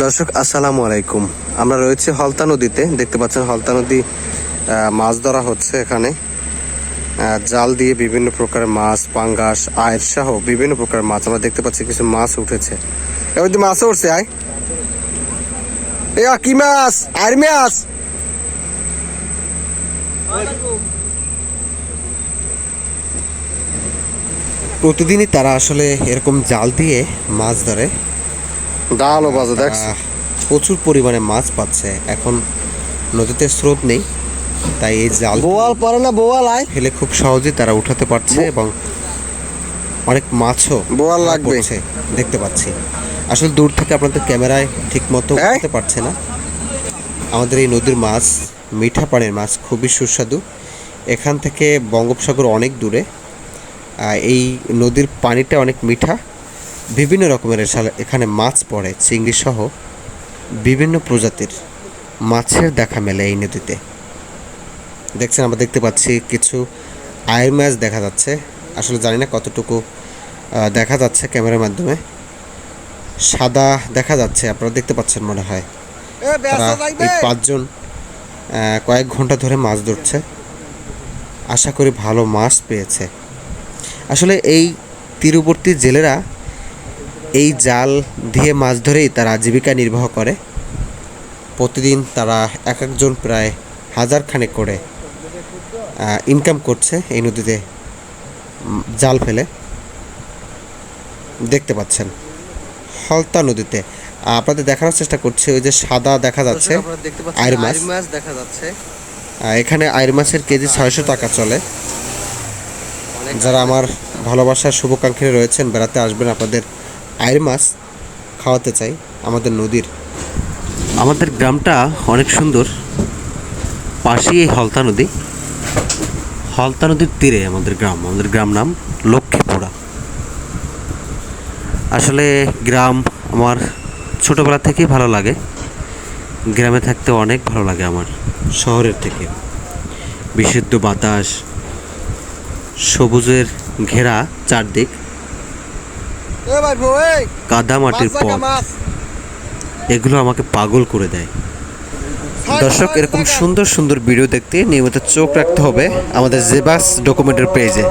দর্শক, আসসালামু আলাইকুম। আমরা রয়েছে হলতা নদীতে। দেখতে পাচ্ছেন হলতা নদী মাছ ধরা হচ্ছে এখানে। জাল দিয়ে বিভিন্ন প্রকারের মাছ, পাঙ্গাস, আয়ের সহ বিভিন্ন প্রকারের মাছ। আমরা দেখতে পাচ্ছি কিছু মাছ উঠেছে। এবার মাছও উঠছে, আয়। কি মাছ? আর মাছ? প্রতিদিনই তারা আসলে এরকম জাল দিয়ে মাছ ধরে। ডালও বাজে দেখ। প্রচুর পরিমাণে মাছ পাচ্ছে। এখন নদীতে স্রোত নেই তাই এই জাল বোয়াল পরে না বোয়াল আয়। ফেলে খুব সহজেই তারা উঠাতে পারছে এবং অনেক মাছও বোয়াল লাগবে। দেখতে পাচ্ছি। আসলে দূর থেকে আপনাদের ক্যামেরায় ঠিক মতো হ্যাঁ? উঠতে পারছে না। আমাদের এই নদীর মাছ মিঠা পানির মাছ খুবই সুস্বাদু। এখান থেকে বঙ্গোপসাগর অনেক দূরে। এই নদীর পানিটা অনেক মিঠা। বিভিন্ন রকমের এখানে মাছ পড়ে চিংড়ি সহ বিভিন্ন প্রজাতির মাছের দেখা মেলে এই নদীতে। দেখছেন আমরা দেখতে পাচ্ছি কিছু আয়ের মাছ দেখা যাচ্ছে। আসলে জানি না কতটুকু দেখা যাচ্ছে ক্যামেরার মাধ্যমে। সাদা দেখা যাচ্ছে আপনারা দেখতে পাচ্ছেন মনে হয়। তারা এই পাঁচজন কয়েক ঘণ্টা ধরে মাছ ধরছে। আশা করি ভালো মাছ পেয়েছে। আসলে এই তীরবর্তী জেলেরা এই জাল দিয়ে মাছ ধরেই তারা জীবিকা নির্বাহ করে। প্রতিদিন তারা এক একজন প্রায় হাজার খানেক করে ইনকাম করছে এই নদীতে জাল ফেলে। দেখতে পাচ্ছেন হলতা নদীতে। আপনাদের দেখানোর চেষ্টা করছি ওই যে সাদা দেখা যাচ্ছে আয়ের মাছ। মাছ দেখা যাচ্ছে। এখানে আয়ের মাছের কেজি ছয়শো টাকা চলে। যারা আমার ভালোবাসার শুভাকাঙ্ক্ষী রয়েছেন বেড়াতে আসবেন আপনাদের আয়ের মাছ খাওয়াতে চাই আমাদের নদীর। আমাদের গ্রামটা অনেক সুন্দর। পাশেই এই হলতা নদী। হলতা নদীর তীরে আমাদের গ্রাম। আমাদের গ্রাম নাম লক্ষ্মীপুরা। আসলে গ্রাম আমার ছোটোবেলা থেকেই ভালো লাগে। গ্রামে থাকতে অনেক ভালো লাগে আমার। শহরের থেকে। বিশুদ্ধ বাতাস, সবুজের ঘেরা চারদিক। এ ভাই বউ এই। কাদা মাটির পথ। এগুলো আমাকে পাগল করে দেয়। দর্শক এরকম সুন্দর সুন্দর ভিডিও দেখতে নিয়মিত চোখ রাখতে হবে আমাদের জেবাস ডকুমেন্টের পেজে।